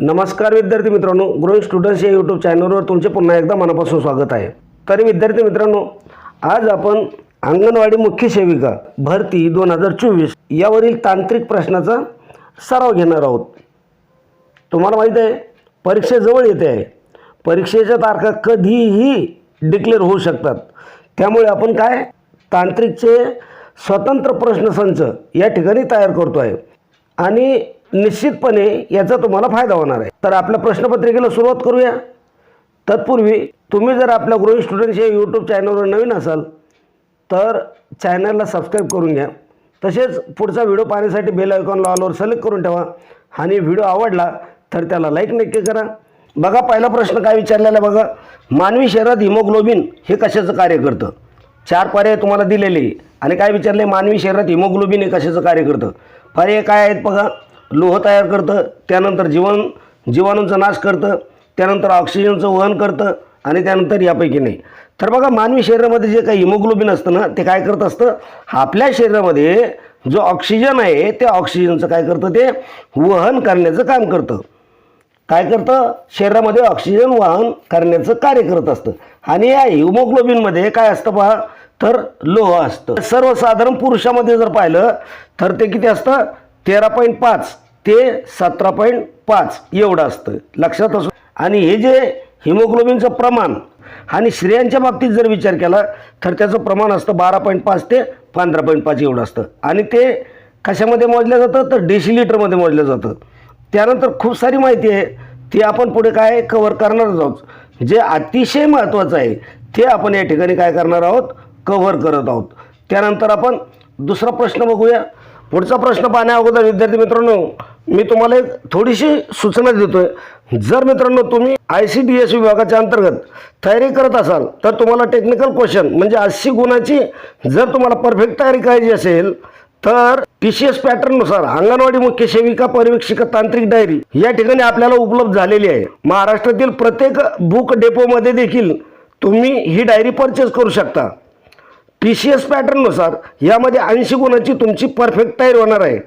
नमस्कार विद्यार्थी मित्रांनो ग्रोईंग स्टुडंट्स या यूट्यूब चॅनलवर तुमचे पुन्हा एकदा मनापासून स्वागत आहे. तरी विद्यार्थी मित्रांनो आज आपण अंगणवाडी मुख्य सेविका भरती दोन हजार चोवीस यावरील तांत्रिक प्रश्नाचा सराव घेणार आहोत. तुम्हाला माहीत आहे परीक्षा जवळ येते आहे. परीक्षेच्या तारखा कधीही डिक्लेअर होऊ शकतात. त्यामुळे आपण काय तांत्रिकचे स्वतंत्र प्रश्नसंच या ठिकाणी तयार करतो आहे आणि निश्चितपणे याचा तुम्हाला फायदा होणार आहे. तर आपल्या प्रश्नपत्रिकेला सुरुवात करूया. तत्पूर्वी तुम्ही जर आपल्या ग्रोईंग स्टुडंट्स या यूट्यूब चॅनलवर नवीन असाल तर चॅनलला सबस्क्राईब करून घ्या. तसेच पुढचा व्हिडिओ पाहण्यासाठी बेल आयकॉन लॉलवर सिलेक्ट करून ठेवा. आणि व्हिडिओ आवडला तर त्याला लाईक नक्की करा. बघा पहिला प्रश्न काय विचारलेला बघा. मानवी शरीरात हिमोग्लोबिन हे कशाचं कार्य करतं? चार पर्याय तुम्हाला दिलेले. आणि काय विचारले? मानवी शरीरात हिमोग्लोबिन हे कशाचं कार्य करतं? पर्याय काय आहेत बघा. लोह तयार करतं त्यानंतर जीवन जीवाणूंचा नाश करतं त्यानंतर ऑक्सिजनचं वहन करतं आणि त्यानंतर यापैकी नाही. तर बघा मानवी शरीरामध्ये जे काही हिमोग्लोबिन असतं ना ते काय करत असतं? आपल्या शरीरामध्ये जो ऑक्सिजन आहे त्या ऑक्सिजनचं काय करतं? ते वहन करण्याचं काम करतं. काय करतं? शरीरामध्ये ऑक्सिजन वाहन करण्याचं कार्य करत असतं. आणि या हिमोग्लोबिनमध्ये काय असतं पहा? तर लोह असतं. सर्वसाधारण पुरुषामध्ये जर पाहिलं तर ते किती असतं? तेरा पॉईंट पाच ते सतरा पॉईंट पाच एवढं असतं. लक्षात असो आणि हे जे हिमोग्लोबिनचं प्रमाण आणि स्त्रियांच्या बाबतीत जर विचार केला तर त्याचं प्रमाण असतं बारा पॉईंट पाच ते पंधरा पॉईंट पाच एवढं असतं. आणि ते कशामध्ये मोजलं जातं? तर डेसिलिटरमध्ये मोजलं जातं. त्यानंतर खूप सारी माहिती आहे. ती आपण पुढे काय कव्हर करणारच आहोत. जे अतिशय महत्त्वाचं आहे ते आपण या ठिकाणी काय करणार आहोत? कव्हर करत आहोत. त्यानंतर आपण दुसरा प्रश्न बघूया. पुढचा प्रश्न पाहण्या अगोदर विद्यार्थी मित्रांनो मी तुम्हाला एक थोडीशी सूचना देतोय. जर मित्रांनो तुम्ही आय सी डी एस विभागाच्या अंतर्गत तयारी करत असाल तर तुम्हाला टेक्निकल क्वेश्चन म्हणजे अस्सी गुणाची जर तुम्हाला परफेक्ट तयारी करायची असेल तर टी सी एस पॅटर्ननुसार अंगणवाडी मुख्य सेविका पर्यवेक्षिका तांत्रिक डायरी या ठिकाणी आपल्याला उपलब्ध झालेली आहे. महाराष्ट्रातील प्रत्येक बुक डेपोमध्ये देखील तुम्ही ही डायरी परचेस करू शकता. टी सी एस पॅटर्ननुसार यामध्ये ऐंशी गुणांची तुमची परफेक्ट तयारी होणार आहे.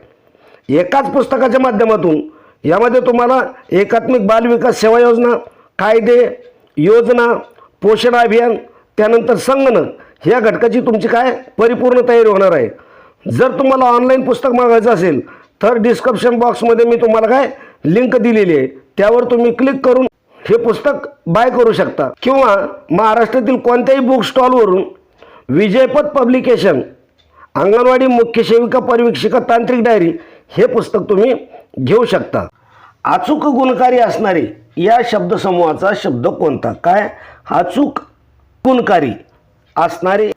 एकाच पुस्तकाच्या माध्यमातून यामध्ये तुम्हाला एकात्मिक बालविकास सेवा योजना कायदे योजना पोषण अभियान त्यानंतर संगणक ह्या घटकाची तुमची काय परिपूर्ण तयारी होणार आहे. जर तुम्हाला ऑनलाईन पुस्तक मागायचं असेल तर डिस्क्रिप्शन बॉक्समध्ये मी तुम्हाला काय लिंक दिलेली आहे. त्यावर तुम्ही क्लिक करून हे पुस्तक बाय करू शकता. किंवा महाराष्ट्रातील कोणत्याही बुक स्टॉलवरून विजयपथ पब्लिकेशन अंगणवाडी मुख्य सेविका पर्यवेक्षिका तांत्रिक डायरी हे पुस्तक तुम्ही घेऊ शकता. अचूक गुणकारी असणारी या शब्दसमूहाचा शब्द कोणता? काय? अचूक गुणकारी असणारे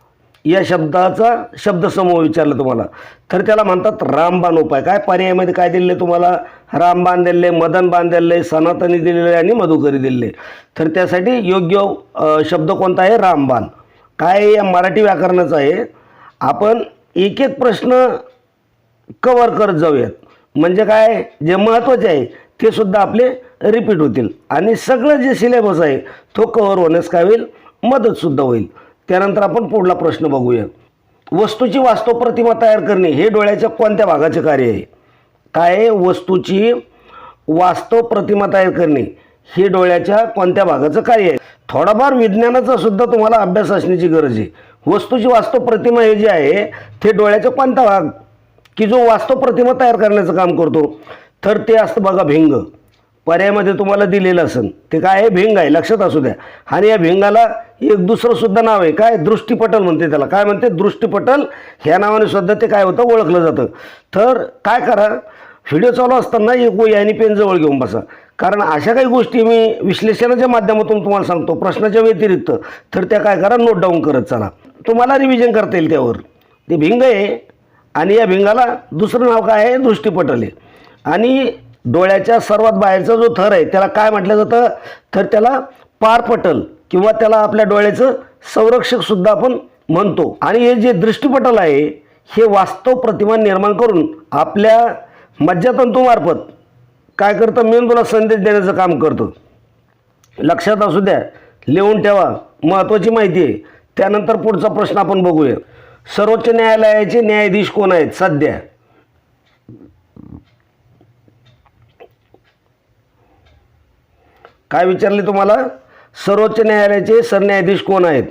या शब्दाचा शब्दसमूह विचारला तुम्हाला. तर त्याला म्हणतात रामबाण उपाय. काय पर्यायामध्ये काय दिलेले तुम्हाला? रामबाण दिले मदन बाण दिले सनातनी दिलेले आणि मधुकरी दिलेले तर त्यासाठी योग्य शब्द कोणता आहे? रामबाण. काय या मराठी व्याकरणाचं आहे? आपण एक एक प्रश्न कवर करत जाऊयात. म्हणजे काय? जे महत्त्वाचे आहे ते सुद्धा आपले रिपीट होतील. आणि सगळं जे सिलेबस आहे तो कवर होण्यास काय होईल? मदतसुद्धा होईल. त्यानंतर आपण पुढला प्रश्न बघूया वस्तूची वास्तव प्रतिमा तयार करणे हे डोळ्याच्या कोणत्या भागाचे कार्य आहे? काय? आहे? वस्तूची वास्तव प्रतिमा तयार करणे हे डोळ्याच्या कोणत्या भागाचं कार्य आहे? थोडाफार विज्ञानाचा सुद्धा तुम्हाला अभ्यास असण्याची गरज आहे. वस्तूची वास्तव प्रतिमा हे जे आहे ते डोळ्याचा कोणता भाग? की जो वास्तव प्रतिमा तयार करण्याचं काम करतो? तर ते असतं बघा भिंग. पर्यायामध्ये तुम्हाला दिलेलं असेल ते काय आहे? भिंग आहे. लक्षात असू द्या. आणि या भिंगाला एक दुसरं सुद्धा नाव आहे. काय? दृष्टीपटल म्हणते त्याला. काय म्हणते? दृष्टीपटल. ह्या नावाने सुद्धा ते काय होतं? ओळखलं जातं. तर काय करा? व्हिडिओ चालू असताना एक वही आणि पेन जवळ घेऊन बसा. कारण अशा काही गोष्टी मी विश्लेषणाच्या माध्यमातून तुम्हाला सांगतो. प्रश्नाच्या व्यतिरिक्त. तर त्या काय करा नोट डाऊन करत चला. तुम्हाला रिव्हिजन करता येईल त्यावर. ते भिंग आहे आणि या भिंगाला दुसरं नाव काय आहे? दृष्टीपटल आहे. आणि डोळ्याच्या सर्वात बाहेरचा जो थर आहे त्याला काय म्हटलं जातं? तर त्याला पारपटल किंवा त्याला आपल्या डोळ्याचं संरक्षकसुद्धा आपण म्हणतो. आणि हे जे दृष्टीपटल आहे हे वास्तव प्रतिमा निर्माण करून आपल्या मज्जातंतूमार्फत काय करतं? मेंदूला संदेश देण्याचं काम करतं. लक्षात असू द्या लिहून ठेवा. महत्त्वाची माहिती आहे. त्यानंतर पुढचा प्रश्न आपण बघूया. सर्वोच्च न्यायालयाचे न्यायाधीश कोण आहेत? सध्या. काय विचारले तुम्हाला? सर्वोच्च न्यायालयाचे सरन्यायाधीश कोण आहेत?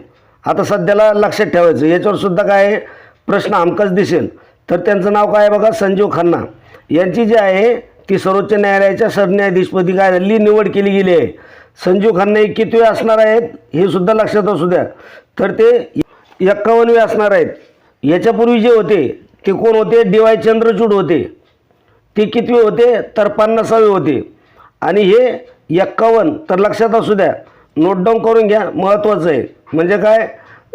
आता सध्याला लक्षात ठेवायचं. याच्यावर सुद्धा काय प्रश्न हमखास दिसेल. तर त्यांचं नाव काय आहे बघा? संजीव खन्ना. यांची जी आहे ती सर्वोच्च न्यायालयाच्या सरन्यायाधीशपदी काय झाली? निवड केली गेली आहे. संजीव खन्ना हे किती वेळ असणार आहेत? हे सुद्धा लक्षात असू द्या. तर ते एक्कावन्नवे असणार आहेत. याच्यापूर्वी जे होते ते कोण होते? डी वाय चंद्रचूड होते. ते कितवे होते? तर पन्नासावे होते. आणि हे एक्कावन्न तर लक्षात असू द्या. नोट डाऊन करून घ्या महत्त्वाचं आहे. म्हणजे काय?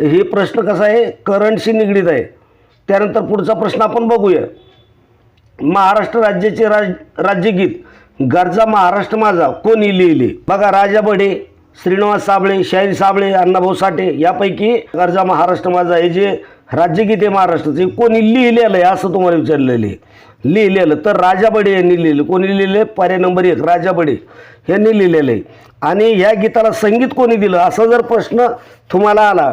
हे प्रश्न कसा आहे? करंटशी निगडीत आहे. त्यानंतर पुढचा प्रश्न आपण बघूया. महाराष्ट्र राज्याचे राज राज्यगीत. गरजा महाराष्ट्र माझा. कोणी लिहिले? बघा राजा बडे श्रीनिवास साबळे शाहीर साबळे अण्णाभाऊ साठे यापैकी गरजा महाराष्ट्र माझा. हे जे राज्यगीत आहे महाराष्ट्राचे कोणी लिहिलेलं आहे असं तुम्हाला विचारलेलं आहे? लिहिलेलं. तर राजा बडे यांनी लिहिलं कोणी लिहिलेलं आहे? पर्याय नंबर एक राजा बडे यांनी लिहिलेलं आहे. आणि या गीताला संगीत कोणी दिलं? असा जर प्रश्न तुम्हाला आला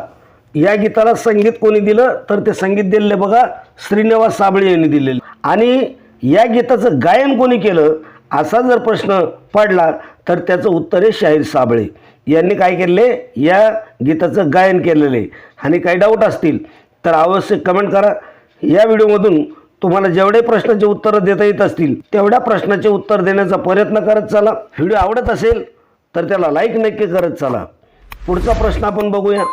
या गीताला संगीत कोणी दिलं तर ते संगीत दिलेलं बघा श्रीनिवास साबळे यांनी दिलेलं आणि या गीताचं गायन कोणी केलं असा जर प्रश्न पडला तर त्याचं उत्तर आहे शाहीर साबळे. यांनी काय केले या गीताचं गायन केलेलं आहे. आणि काही डाऊट असतील तर अवश्य कमेंट करा. या व्हिडिओमधून तुम्हाला जेवढे प्रश्नाचे उत्तरं देता येत असतील तेवढ्या प्रश्नाचे उत्तर देण्याचा प्रयत्न करत चला. व्हिडिओ आवडत असेल तर त्याला लाईक नक्की करत चला. पुढचा प्रश्न आपण बघूया.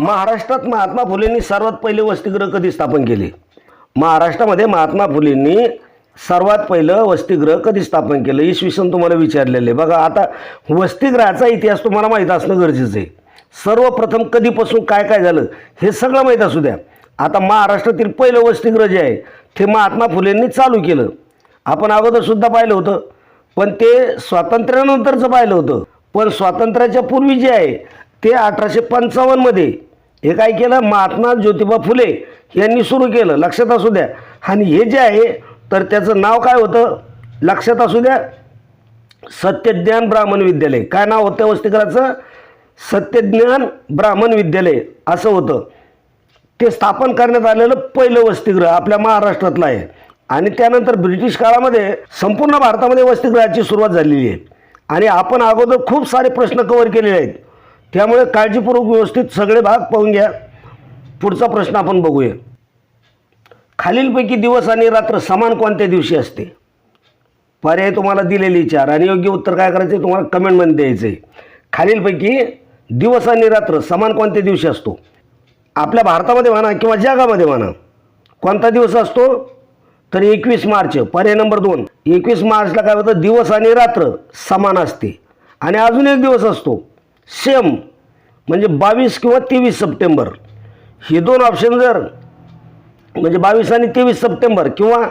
महाराष्ट्रात महात्मा फुलेंनी सर्वात पहिले वसतिगृह कधी स्थापन केले? महाराष्ट्रामध्ये महात्मा फुलेंनी सर्वात पहिलं वसतिगृह कधी स्थापन केलं? इसवी सन तुम्हाला विचारलेलं आहे. बघा आता वसतिगृहाचा इतिहास तुम्हाला माहीत असणं गरजेचं आहे. सर्वप्रथम कधीपासून काय काय झालं हे सगळं माहीत असू द्या. आता महाराष्ट्रातील पहिलं वसतिगृह जे आहे ते महात्मा फुलेंनी चालू केलं. आपण अगोदरसुद्धा पाहिलं होतं. पण ते स्वातंत्र्यानंतरचं पाहिलं होतं. पण स्वातंत्र्याच्या पूर्वी जे आहे ते अठराशे पंचावन्नमध्ये हे काय केलं? महात्मा ज्योतिबा फुले यांनी सुरू केलं. लक्षात असू द्या. आणि हे जे आहे तर त्याचं नाव काय होतं? लक्षात असू द्या. सत्यज्ञान ब्राह्मण विद्यालय. काय नाव होतं वसतिगृहाचं? सत्यज्ञान ब्राह्मण विद्यालय. असं होतं. ते स्थापन करण्यात आलेलं पहिलं वसतिगृह आपल्या महाराष्ट्रातलं आहे. आणि त्यानंतर ब्रिटिश काळामध्ये संपूर्ण भारतामध्ये वसतिगृहाची सुरुवात झालेली आहे. आणि आपण अगोदर खूप सारे प्रश्न कवर केलेले आहेत. त्यामुळे काळजीपूर्वक व्यवस्थित सगळे भाग पाहून घ्या. पुढचा प्रश्न आपण बघूया. खालीलपैकी दिवस आणि रात्र समान कोणत्या दिवशी असते? पर्याय तुम्हाला दिलेली चार आणि योग्य उत्तर काय करायचं? आहे तुम्हाला कमेंटमध्ये द्यायचं आहे खालीलपैकी दिवस आणि रात्र समान कोणत्या दिवशी असतो? आपल्या भारतामध्ये म्हणा किंवा जगामध्ये म्हणा कोणता दिवस असतो? तर एकवीस मार्च पर्याय नंबर दोन. एकवीस मार्चला काय होतं? दिवस आणि रात्र समान असते. आणि अजून एक दिवस असतो. सेम म्हणजे बावीस किंवा तेवीस सप्टेंबर. हे दोन ऑप्शन जर म्हणजे बावीस आणि तेवीस सप्टेंबर किंवा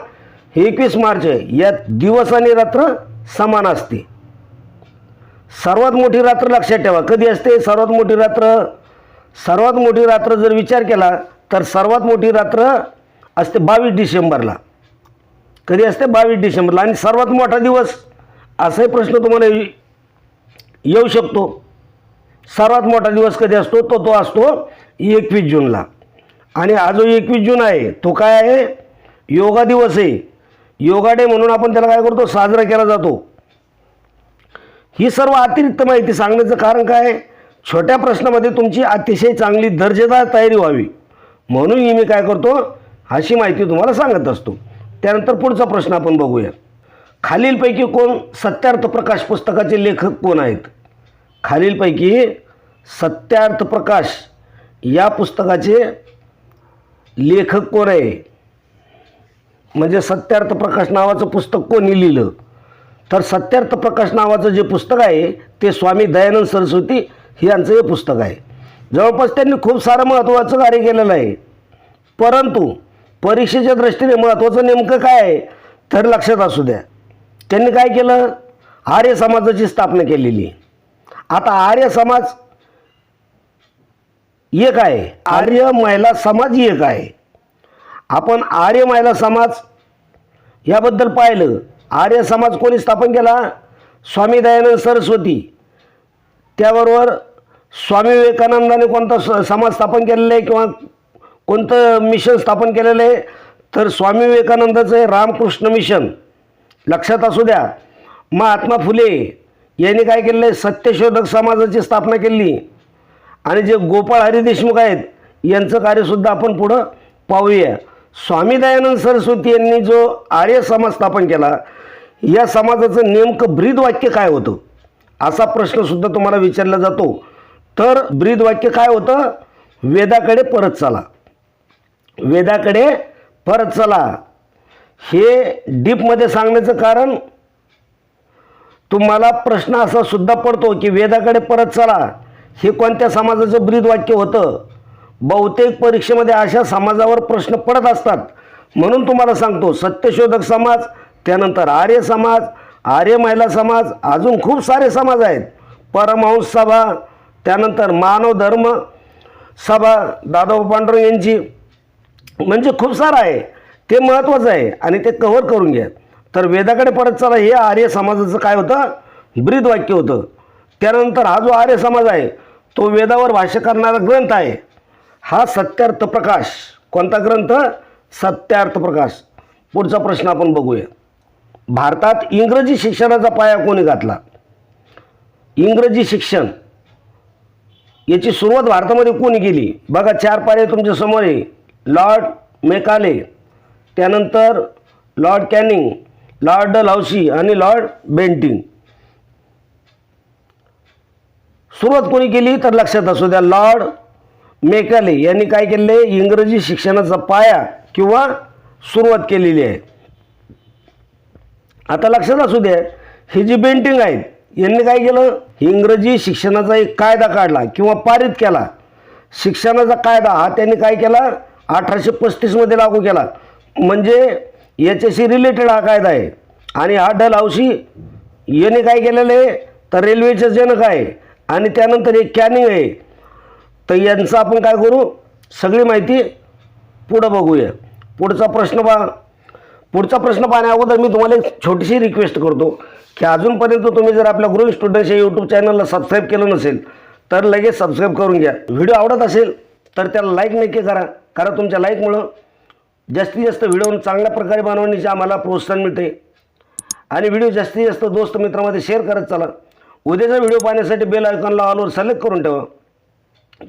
एकवीस मार्च आहे यात दिवस आणि रात्र समान असते. सर्वात मोठी रात्र लक्षात ठेवा. कधी असते? सर्वात मोठी रात्र सर्वात मोठी रात्र जर विचार केला तर सर्वात मोठी रात्र असते बावीस डिसेंबरला. कधी असते? बावीस डिसेंबरला. आणि सर्वात मोठा दिवस असाही प्रश्न तुम्हाला येऊ शकतो. सर्वात मोठा दिवस कधी असतो? तो तो असतो एकवीस जूनला. आणि हा जो एकवीस जून आहे तो काय आहे? योगा दिवस आहे. योगा डे म्हणून आपण त्याला काय करतो? साजरा केला जातो. ही सर्व अतिरिक्त माहिती सांगण्याचं कारण काय? छोट्या प्रश्नामध्ये तुमची अतिशय चांगली दर्जेदार तयारी व्हावी. म्हणून ही मी काय करतो? अशी माहिती तुम्हाला सांगत असतो. त्यानंतर पुढचा प्रश्न आपण बघूया. खालीलपैकी कोण सत्यार्थ प्रकाश पुस्तकाचे लेखक कोण आहेत? खालीलपैकी सत्यार्थ प्रकाश या पुस्तकाचे लेखक कोण आहे? म्हणजे सत्यार्थ प्रकाश नावाचं पुस्तक कोणी लिहिलं? तर सत्यार्थ प्रकाश नावाचं जे पुस्तक आहे ते स्वामी दयानंद सरस्वती हे यांचं हे पुस्तक आहे. जवळपास त्यांनी खूप सारं महत्त्वाचं कार्य केलेलं आहे. परंतु परीक्षेच्या दृष्टीने महत्त्वाचं नेमकं काय आहे तर लक्षात असू द्या. त्यांनी काय केलं? आर्य समाजाची स्थापना केलेली. आहे. आता आर्य समाज एक आहे. आर्य महिला समाज एक आहे. आपण आर्य महिला समाज याबद्दल पाहिलं. आर्य समाज कोणी स्थापन केला? स्वामी दयानंद सरस्वती. त्याबरोबर स्वामी विवेकानंदाने कोणता स- समाज स्थापन केलेला आहे किंवा कोणतं मिशन स्थापन केलेलं आहे? तर स्वामी विवेकानंदाचं आहे रामकृष्ण मिशन लक्षात असू द्या. महात्मा फुले यांनी काय केलेलं आहे सत्यशोधक समाजाची स्थापना केली. आणि जे गोपाळ हरी देशमुख आहेत यांचं कार्यसुद्धा आपण पुढं पाहूया. स्वामी दयानंद सरस्वती यांनी जो आर्य समाज स्थापन केला या समाजाचं नेमकं ब्रीद वाक्य काय होतं? असा प्रश्नसुद्धा तुम्हाला विचारला जातो. तर ब्रीद वाक्य काय होतं? वेदाकडे परत चला. वेदाकडे परत चला. हे डीपमध्ये सांगण्याचं कारण तुम्हाला प्रश्न असा सुद्धा पडतो की वेदाकडे परत चला. हे कोणत्या समाजाचं ब्रीद वाक्य होतं? बहुतेक परीक्षेमध्ये अशा समाजावर प्रश्न पडत असतात. म्हणून तुम्हाला सांगतो सत्यशोधक समाज त्यानंतर आर्य समाज आर्य महिला समाज अजून खूप सारे समाज आहेत. परमहंस सभा त्यानंतर मानव धर्म सभा दादाभाऊ पांडुरंग यांची म्हणजे खूप सारं आहे. ते महत्त्वाचं आहे आणि ते कव्हर करून घ्या तर वेदाकडे परत चला हे आर्य समाजाचं काय होतं? ब्रीद वाक्य होतं. त्यानंतर हा जो आर्य समाज आहे तो वेदावर भाष्य करणारा ग्रंथ आहे. हा सत्यार्थ प्रकाश. कोणता ग्रंथ? सत्यार्थ प्रकाश. पुढचा प्रश्न आपण बघूया. भारतात इंग्रजी शिक्षणाचा पाया कोणी घातला? इंग्रजी शिक्षण. याची सुरुवात भारतामध्ये कोणी केली? बघा चार पारे तुमच्यासमोर आहे. लॉर्ड मेकाले त्यानंतर लॉर्ड कॅनिंग लॉर्ड लावशी आणि लॉर्ड बेंटिंग. सुरुवात कोणी केली? तर लक्षात असू द्या लॉर्ड मेकाले यांनी काय केले इंग्रजी शिक्षणाचा पाया किंवा सुरुवात केलेली आहे. आता लक्षात असू द्या ही जी बेंटिंग आहेत यांनी काय केलं? इंग्रजी शिक्षणाचा एक कायदा काढला किंवा पारित केला. शिक्षणाचा कायदा हा त्यांनी काय केला? अठराशे पस्तीसमध्ये लागू केला. म्हणजे याच्याशी रिलेटेड हा कायदा आहे. आणि हा डल हौशी याने काय केलेलं आहे? तर रेल्वेचं जनक आहे. आणि त्यानंतर एक कॅनिंग आहे. तर यांचं आपण काय करू? सगळी माहिती पुढं बघूया. पुढचा प्रश्न पहा. पुढचा प्रश्न पाहण्या अगोदर मी तुम्हाला एक छोटीशी रिक्वेस्ट करतो की अजूनपर्यंत तुम्ही जर आपल्या ग्रुप स्टुडंट्स या यूट्यूब चॅनलला सबस्क्राईब केलं नसेल तर लगेच सबस्क्राईब करून घ्या. व्हिडिओ आवडत असेल तर त्याला लाईक नक्की करा. कारण तुमच्या लाईकमुळं जास्तीत जास्त व्हिडिओ चांगल्या प्रकारे बनवण्याचे आम्हाला प्रोत्साहन मिळते. आणि व्हिडिओ जास्तीत जास्त दोस्त मित्रामध्ये शेअर करत चला. उद्याचा व्हिडिओ पाहण्यासाठी बेल आयकॉनला ऑलवर सिलेक्ट करून ठेवा.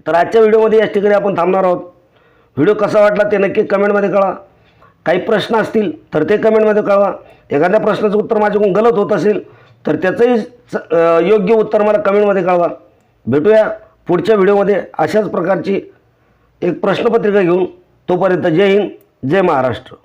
तर आजच्या व्हिडिओमध्ये याच ठिकाणी आपण थांबणार आहोत. व्हिडिओ कसा वाटला ते नक्की कमेंटमध्ये कळवा. काही प्रश्न असतील तर ते कमेंटमध्ये कळवा. एखाद्या प्रश्नाचं उत्तर माझ्याकडून गलत होत असेल तर त्याचंही योग्य उत्तर मला कमेंटमध्ये कळवा. भेटूया पुढच्या व्हिडिओमध्ये अशाच प्रकारची एक प्रश्नपत्रिका घेऊन. तोपर्यंत जय हिंद. जय महाराष्ट्र.